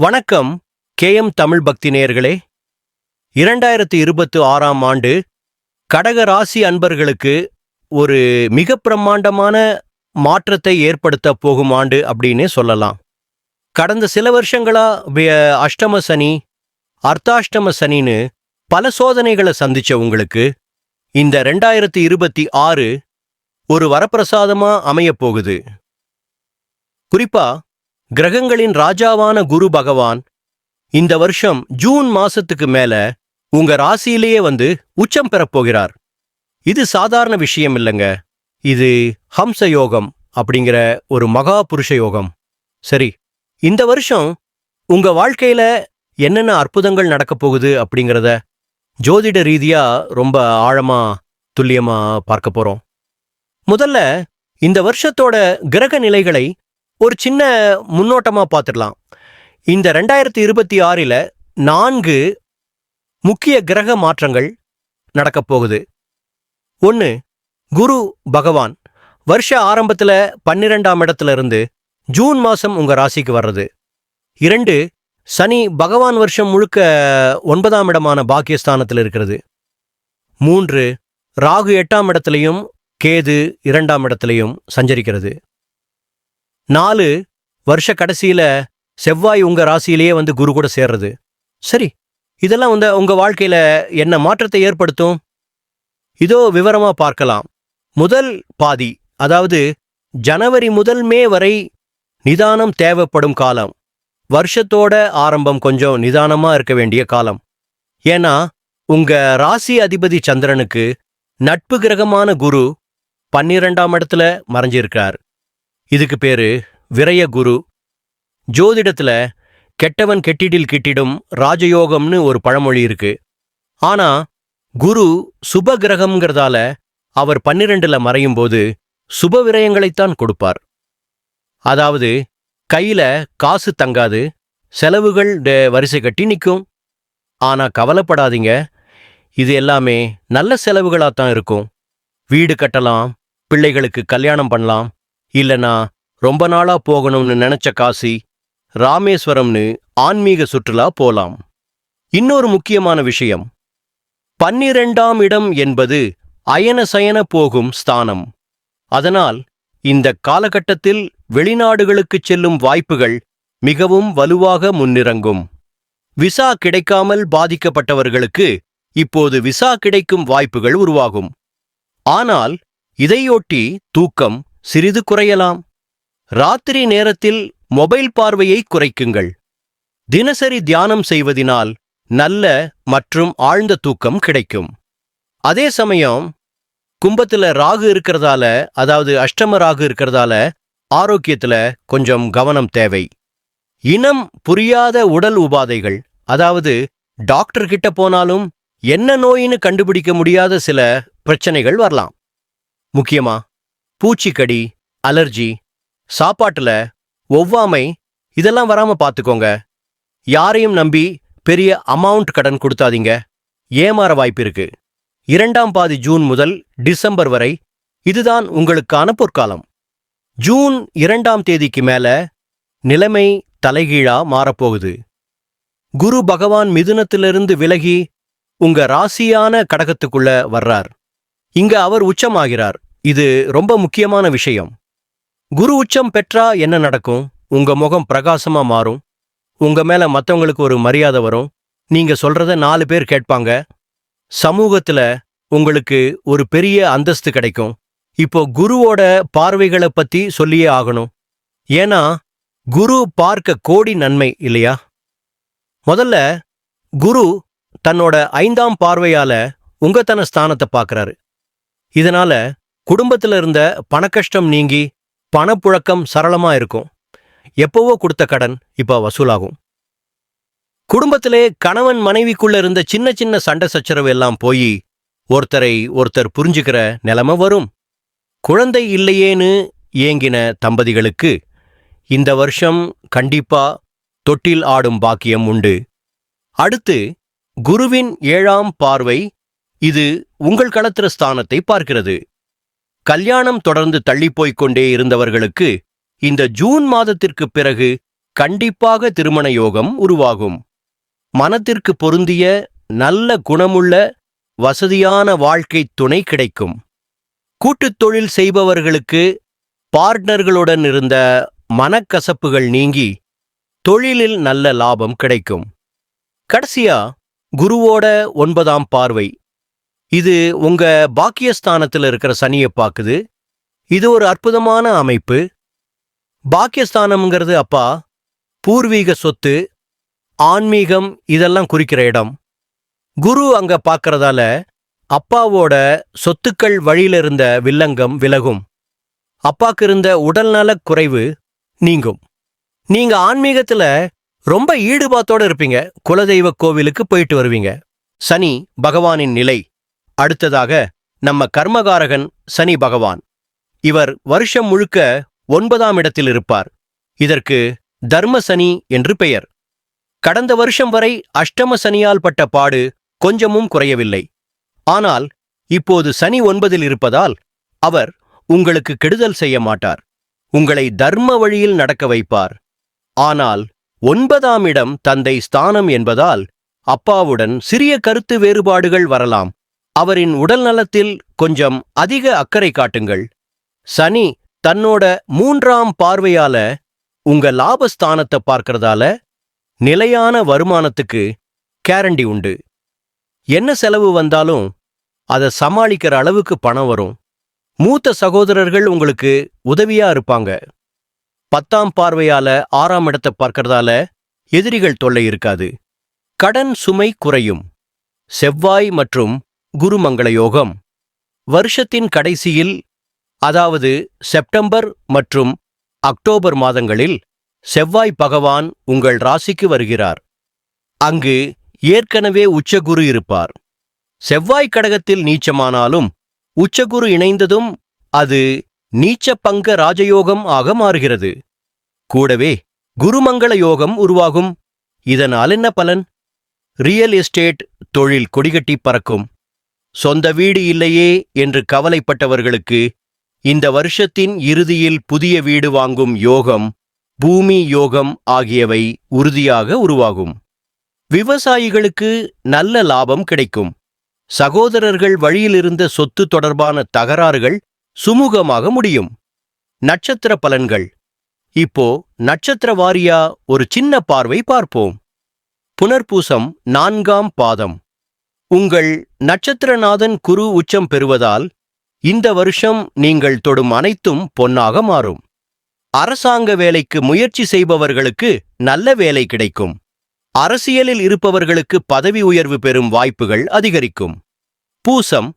வணக்கம் K. M. Tamil பக்தி நேயர்களே. இரண்டாயிரத்தி இருபத்தி ஆறாம் ஆண்டு கடக ராசி அன்பர்களுக்கு ஒரு மிக பிரம்மாண்டமான மாற்றத்தை ஏற்படுத்த போகும் ஆண்டு அப்படின்னே சொல்லலாம். கடந்த சில வருஷங்களா அஷ்டம சனி அர்த்தாஷ்டம சனின்னு பல சோதனைகளை சந்திச்ச உங்களுக்கு இந்த ரெண்டாயிரத்தி இருபத்தி ஆறு ஒரு வரப்பிரசாதமா அமையப் போகுது. குறிப்பா கிரகங்களின் ராஜாவான குரு பகவான் இந்த வருஷம் ஜூன் மாசத்துக்கு மேல உங்க ராசியிலேயே வந்து உச்சம் பெறப் போகிறார். இது சாதாரண விஷயம் இல்லைங்க. இது ஹம்ச யோகம் அப்படிங்கிற ஒரு மகா புருஷ யோகம். சரி இந்த வருஷம் உங்க வாழ்க்கையில என்னென்ன அற்புதங்கள் நடக்கப் போகுது அப்படிங்கிறத ஜோதிட ரீதியா ரொம்ப ஆழமா துல்லியமா பார்க்க போறோம். முதல்ல இந்த வருஷத்தோட கிரக நிலைகளை ஒரு சின்ன முன்னோட்டமாக பார்த்துடலாம். இந்த ரெண்டாயிரத்தி இருபத்தி ஆறில் நான்கு முக்கிய கிரக மாற்றங்கள் நடக்கப் போகுது. ஒன்று குரு பகவான். வருஷ ஆரம்பத்தில் பன்னிரெண்டாம் இடத்துல இருந்து ஜூன் மாதம் உங்கள் ராசிக்கு வர்றது. இரண்டு சனி பகவான் வருஷம் முழுக்க ஒன்பதாம் இடமான பாக்கியஸ்தானத்தில் இருக்கிறது. மூன்று ராகு எட்டாம் இடத்துலையும் கேது இரண்டாம் இடத்துலையும் சஞ்சரிக்கிறது. நாலு வருஷ கடைசியில் செவ்வாய் உங்க ராசியிலேயே வந்து குரு கூட சேர்றது. சரி இதெல்லாம் வந்து உங்க வாழ்க்கையில் என்ன மாற்றத்தை ஏற்படுத்தும்? இதோ விவரமா பார்க்கலாம். முதல் பாதி அதாவது ஜனவரி முதல் மே வரை நிதானம் தேவைப்படும் காலம். வருஷத்தோட ஆரம்பம் கொஞ்சம் நிதானமா இருக்க வேண்டிய காலம். ஏன்னா உங்க ராசி அதிபதி சந்திரனுக்கு நட்பு கிரகமான குரு பன்னிரெண்டாம் இடத்துல மறைஞ்சிருக்கார் இதுக்கு பேரு விரய குரு. ஜோதிடத்துல கெட்டவன் கெட்டிடில் கிட்டிடும் ராஜயோகம்னு ஒரு பழமொழி இருக்கு. ஆனா குரு சுப கிரகம்ங்கிறதால அவர் பன்னிரெண்டுல மறையும் போது சுப விரயங்களைத்தான் கொடுப்பார். அதாவது கையில காசு தங்காது செலவுகள் டே- வரிசை கட்டி நிற்கும் ஆனா கவலைப்படாதீங்க இது எல்லாமே நல்ல செலவுகளாத்தான் இருக்கும். வீடு கட்டலாம் பிள்ளைகளுக்கு கல்யாணம் பண்ணலாம் இல்லனா ரொம்ப நாளா போகணும்னு நினைச்ச காசி ராமேஸ்வரம்னு ஆன்மீக சுற்றுலா போலாம். இன்னொரு முக்கியமான விஷயம் பன்னிரெண்டாம் இடம் என்பது அயன சயன போகும் ஸ்தானம். அதனால் இந்த காலகட்டத்தில் வெளிநாடுகளுக்குச் செல்லும் வாய்ப்புகள் மிகவும் வலுவாக முன்னிறங்கும். விசா கிடைக்காமல் பாதிக்கப்பட்டவர்களுக்கு இப்போது விசா கிடைக்கும் வாய்ப்புகள் உருவாகும். ஆனால் இதையொட்டி தூக்கம் சிறிது குறையலாம். ராத்திரி நேரத்தில் மொபைல் பார்வையை குறைக்குங்கள். தினசரி தியானம் செய்வதினால் நல்ல மற்றும் ஆழ்ந்த தூக்கம் கிடைக்கும். அதே சமயம் கும்பத்துல ராகு இருக்கிறதால அதாவது அஷ்டம ராகு இருக்கிறதால ஆரோக்கியத்துல கொஞ்சம் கவனம் தேவை. இனம் புரியாத உடல் உபாதைகள் அதாவது டாக்டர் கிட்ட போனாலும் என்ன நோயின்னு கண்டுபிடிக்க முடியாத சில பிரச்சனைகள் வரலாம். முக்கியமா பூச்சிக்கடி அலர்ஜி சாப்பாட்டுல ஒவ்வாமை இதெல்லாம் வராம பாத்துக்கோங்க. யாரையும் நம்பி பெரிய அமௌண்ட் கடன் கொடுத்தாதீங்க ஏமாற வாய்ப்பு இருக்கு. இரண்டாம் பாதி ஜூன் முதல் டிசம்பர் வரை இதுதான் உங்களுக்கான பொற்காலம். ஜூன் இரண்டாம் தேதிக்கு மேல நிலைமை தலைகீழா மாறப்போகுது. குரு பகவான் மிதுனத்திலிருந்து விலகி உங்க ராசியான கடகத்துக்குள்ள வர்றார். இங்க அவர் உச்சமாகிறார். இது ரொம்ப முக்கியமான விஷயம். குரு உச்சம் பெற்றா என்ன நடக்கும்? உங்க முகம் பிரகாசமா மாறும். உங்க மேல மத்தவங்களுக்கு ஒரு மரியாதை வரும். நீங்க சொல்றத நாலு பேர் கேட்பாங்க. சமூகத்துல உங்களுக்கு ஒரு பெரிய அந்தஸ்து கிடைக்கும். இப்போ குருவோட பார்வைகளை பத்தி சொல்லியே ஆகணும். ஏன்னா குரு பார்க்க கோடி நன்மை இல்லையா? முதல்ல குரு தன்னோட ஐந்தாம் பார்வையால உங்க தன ஸ்தானத்தை பார்க்கறாரு. இதனால குடும்பத்துல இருந்த பணக்கஷ்டம் நீங்கி பணப்புழக்கம் சரளமா இருக்கும். எப்போவோ கொடுத்த கடன் இப்ப வசூலாகும். குடும்பத்திலே கணவன் மனைவிக்குள்ள இருந்த சின்ன சின்ன சண்டை சச்சரவு எல்லாம் போய் ஒருத்தரை ஒருத்தர் புரிஞ்சுக்கிற நிலைமை வரும். குழந்தை இல்லையேன்னு ஏங்கின தம்பதிகளுக்கு இந்த வருஷம் கண்டிப்பா தொட்டில் ஆடும் பாக்கியம் உண்டு. அடுத்து குருவின் ஏழாம் பார்வை இது உங்கள் களத்திர ஸ்தானத்தை பார்க்கிறது. கல்யாணம் தொடர்ந்து தள்ளிப்போய்க் கொண்டே இருந்தவர்களுக்கு இந்த ஜூன் மாதத்திற்கு பிறகு கண்டிப்பாக திருமண யோகம் உருவாகும். மனத்திற்கு பொருந்திய நல்ல குணமுள்ள வசதியான வாழ்க்கை துணை கிடைக்கும். கூட்டுத் தொழில் செய்பவர்களுக்கு பார்ட்னர்களுடன் இருந்த மனக்கசப்புகள் நீங்கி தொழிலில் நல்ல லாபம் கிடைக்கும். கடைசியா குருவோட ஒன்பதாம் பார்வை. இது உங்க பாக்கியஸ்தானத்தில் இருக்கிற சனியை பாக்குது இது ஒரு அற்புதமான அமைப்பு. பாக்கியஸ்தானம்ங்கிறது அப்பா பூர்வீக சொத்து ஆன்மீகம் இதெல்லாம் குறிக்கிற இடம். குரு அங்க பார்க்கறதால அப்பாவோட சொத்துக்கள் வழியில இருந்த வில்லங்கம் விலகும். அப்பாக்கு இருந்த உடல்நலக் குறைவு நீங்கும். நீங்க ஆன்மீகத்துல ரொம்ப ஈடுபாத்தோட இருப்பீங்க. குலதெய்வ கோவிலுக்கு போயிட்டு வருவீங்க. சனி பகவானின் நிலை. அடுத்ததாக நம்ம கர்மகாரகன் சனி பகவான். இவர் வருஷம் முழுக்க ஒன்பதாம் இடத்தில் இருப்பார். இதற்கு தர்ம சனி என்று பெயர். கடந்த வருஷம் வரை அஷ்டம சனியால் பட்ட பாடு கொஞ்சமும் குறையவில்லை. ஆனால் இப்போது சனி ஒன்பதில் இருப்பதால் அவர் உங்களுக்கு கெடுதல் செய்ய மாட்டார். உங்களை தர்ம வழியில் நடக்க வைப்பார். ஆனால் ஒன்பதாம் இடம் தந்தை ஸ்தானம் என்பதால் அப்பாவுடன் சிறிய கருத்து வேறுபாடுகள் வரலாம். அவரின் உடல் நலத்தில் கொஞ்சம் அதிக அக்கறை காட்டுங்கள். சனி தன்னோட மூன்றாம் பார்வையால உங்க லாபஸ்தானத்தை பார்க்கறதால நிலையான வருமானத்துக்கு கேரண்டி உண்டு. என்ன செலவு வந்தாலும் அதை சமாளிக்கிற அளவுக்கு பணம் வரும். மூத்த சகோதரர்கள் உங்களுக்கு உதவியா இருப்பாங்க. பத்தாம் பார்வையால ஆறாம் இடத்தை பார்க்கறதால எதிரிகள் தொல்லை இருக்காது. கடன் சுமை குறையும். செவ்வாய் மற்றும் குருமங்கள யோகம். வருஷத்தின் கடைசியில் அதாவது செப்டம்பர் மற்றும் அக்டோபர் மாதங்களில் செவ்வாய் பகவான் உங்கள் ராசிக்கு வருகிறார். அங்கு ஏற்கனவே உச்சகுரு இருப்பார். செவ்வாய் கடகத்தில் நீச்சமானாலும் உச்சகுரு இணைந்ததும் அது நீச்ச பங்க ராஜயோகம் ஆக மாறுகிறது. கூடவே குருமங்கள யோகம் உருவாகும். இதனால் என்ன பலன்? ரியல் எஸ்டேட் தொழில் கொடிகட்டி பறக்கும். சொந்த வீடு இல்லையே என்று கவலைப்பட்டவர்களுக்கு இந்த வருஷத்தின் இறுதியில் புதிய வீடு வாங்கும் யோகம் பூமி யோகம் ஆகியவை உறுதியாக உருவாகும். விவசாயிகளுக்கு நல்ல லாபம் கிடைக்கும். சகோதரர்கள் வழியிலிருந்த சொத்து தொடர்பான தகராறுகள் சுமூகமாக முடியும். நட்சத்திர பலன்கள். இப்போ நட்சத்திர வாரியா ஒரு சின்ன பார்வை பார்ப்போம். புனர்பூசம் நான்காம் பாதம். உங்கள் நட்சத்திரநாதன் குரு உச்சம் பெறுவதால் இந்த வருஷம் நீங்கள் தொடும் அனைத்தும் பொன்னாக மாறும். அரசாங்க வேலைக்கு முயற்சி செய்பவர்களுக்கு நல்ல வேலை கிடைக்கும். அரசியலில் இருப்பவர்களுக்கு பதவி உயர்வு பெறும் வாய்ப்புகள் அதிகரிக்கும். பூசம்.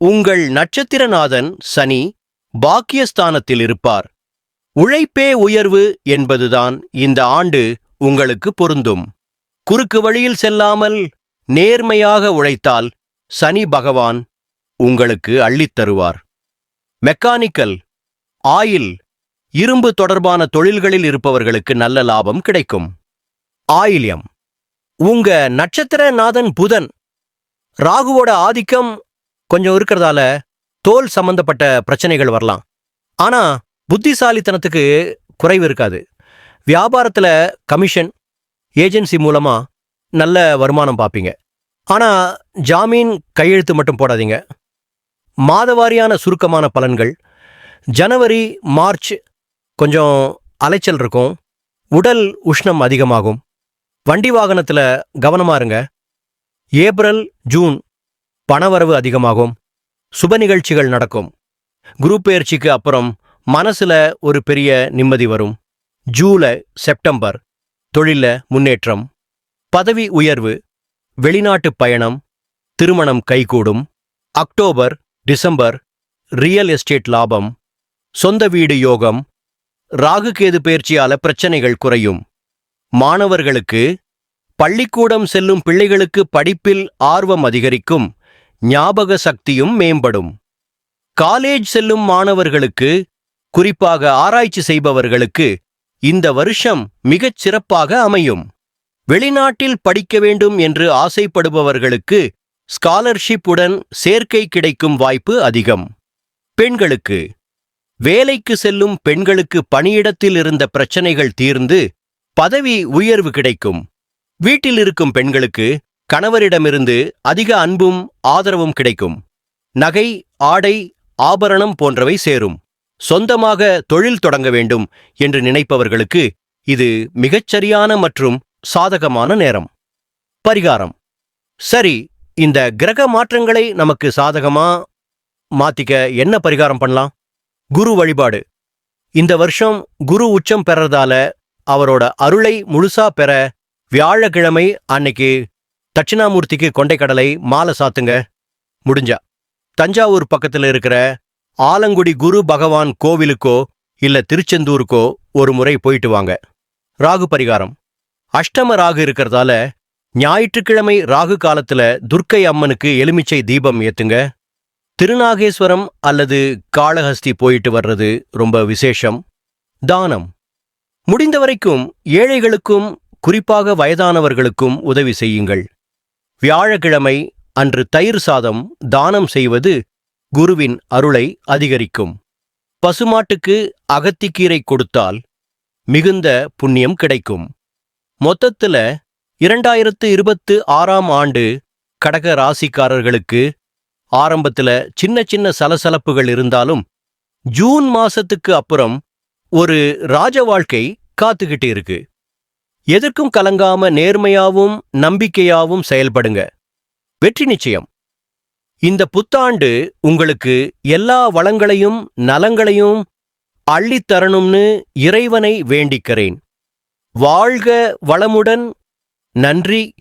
உங்கள் நட்சத்திரநாதன் சனி பாக்கியஸ்தானத்தில் இருப்பார். உழைப்பே உயர்வு என்பதுதான் இந்த ஆண்டு உங்களுக்கு பொருந்தும். குறுக்கு வழியில் செல்லாமல் நேர்மையாக உழைத்தால் சனி பகவான் உங்களுக்கு அள்ளித் தருவார். மெக்கானிக்கல் ஆயில் இரும்பு தொடர்பான தொழில்களில் இருப்பவர்களுக்கு நல்ல லாபம் கிடைக்கும். ஆயில்யம் உங்க நட்சத்திரநாதன் புதன் ராகுவோட ஆதிக்கம் கொஞ்சம் இருக்கிறதால தோல் சம்பந்தப்பட்ட பிரச்சனைகள் வரலாம். ஆனா புத்திசாலித்தனத்துக்கு குறைவு இருக்காது. வியாபாரத்துல கமிஷன் ஏஜென்சி மூலமா நல்ல வருமானம் பார்ப்பீங்க ஆனால் ஜாமீன் கையெழுத்து மட்டும் போடாதீங்க. மாதவாரியான சுருக்கமான பலன்கள். ஜனவரி மார்ச் கொஞ்சம் அலைச்சல் இருக்கும். உடல் உஷ்ணம் அதிகமாகும். வண்டி வாகனத்தில் கவனமா இருங்க. ஏப்ரல் ஜூன் பணவரவு அதிகமாகும். சுப நிகழ்ச்சிகள் நடக்கும். குரு பெயர்ச்சிக்கு அப்புறம் மனசுல ஒரு பெரிய நிம்மதி வரும். ஜூலை செப்டம்பர் தொழில முன்னேற்றம். பதவி உயர்வு வெளிநாட்டு பயணம் திருமணம் கைகூடும் அக்டோபர் டிசம்பர் ரியல் எஸ்டேட் லாபம் சொந்த வீடு யோகம் ராகுகேது பயிற்சியால பிரச்சனைகள் குறையும். மாணவர்களுக்கு பள்ளிக்கூடம் செல்லும் பிள்ளைகளுக்கு படிப்பில் ஆர்வம் அதிகரிக்கும் ஞாபக சக்தியும் மேம்படும். காலேஜ் செல்லும் மாணவர்களுக்கு குறிப்பாக ஆராய்ச்சி செய்பவர்களுக்கு இந்த வருஷம் மிகச் சிறப்பாக அமையும். வெளிநாட்டில் படிக்க வேண்டும் என்று ஆசைப்படுபவர்களுக்கு ஸ்காலர்ஷிப் உடன் சேர்க்கை கிடைக்கும் வாய்ப்பு அதிகம். பெண்களுக்கு. வேலைக்கு செல்லும் பெண்களுக்கு பணியிடத்தில் இருந்த பிரச்சனைகள் தீர்ந்து பதவி உயர்வு கிடைக்கும். வீட்டில் இருக்கும் பெண்களுக்கு கணவரிடமிருந்து அதிக அன்பும் ஆதரவும் கிடைக்கும். நகை ஆடை ஆபரணம் போன்றவை சேரும். சொந்தமாக தொழில் தொடங்க வேண்டும் என்று நினைப்பவர்களுக்கு இது மிகச்சரியான மற்றும் சாதகமான நேரம். பரிகாரம். சரி இந்த கிரக மாற்றங்களை நமக்கு சாதகமா? மாத்திக்க என்ன பரிகாரம் பண்ணலாம்? குரு வழிபாடு. இந்த வருஷம் குரு உச்சம் பெறறதால அவரோட அருளை முழுசா பெற வியாழக்கிழமை அன்னைக்கு தட்சிணாமூர்த்திக்கு கொண்டைக்கடலை மாலை சாத்துங்க. முடிஞ்சா. தஞ்சாவூர் பக்கத்துல இருக்கிற ஆலங்குடி குரு பகவான் கோவிலுக்கோ இல்ல திருச்செந்தூருக்கோ ஒரு முறை போயிட்டு வாங்க. ராகு பரிகாரம். அஷ்டம ராகு இருக்கிறதால ஞாயிற்றுக்கிழமை ராகு காலத்துல துர்க்கை அம்மனுக்கு எலுமிச்சை தீபம் ஏத்துங்க. திருநாகேஸ்வரம் அல்லது காளஹஸ்தி போயிட்டு வர்றது ரொம்ப விசேஷம். தானம். முடிந்த வரைக்கும் ஏழைகளுக்கும் குறிப்பாக வயதானவர்களுக்கும் உதவி செய்யுங்கள். வியாழக்கிழமை அன்று தயிர் சாதம் தானம் செய்வது குருவின் அருளை அதிகரிக்கும். பசுமாட்டுக்கு அகத்திக்கீரை கொடுத்தால் மிகுந்த புண்ணியம் கிடைக்கும். மொத்தத்துல இரண்டாயிரத்து இருபத்து ஆறாம் ஆண்டு கடக ராசிக்காரர்களுக்கு ஆரம்பத்துல சின்ன சின்ன சலசலப்புகள் இருந்தாலும் ஜூன் மாசத்துக்கு அப்புறம் ஒரு ராஜ வாழ்க்கை காத்துக்கிட்டு இருக்கு. எதற்கும் கலங்காம நேர்மையாவும் நம்பிக்கையாவும் செயல்படுங்க. வெற்றி நிச்சயம். இந்த புத்தாண்டு உங்களுக்கு எல்லா வளங்களையும் நலங்களையும் அள்ளித் தரணும்னு இறைவனை வேண்டிக்கிறேன். வாழ்க வளமுடன். நன்றி.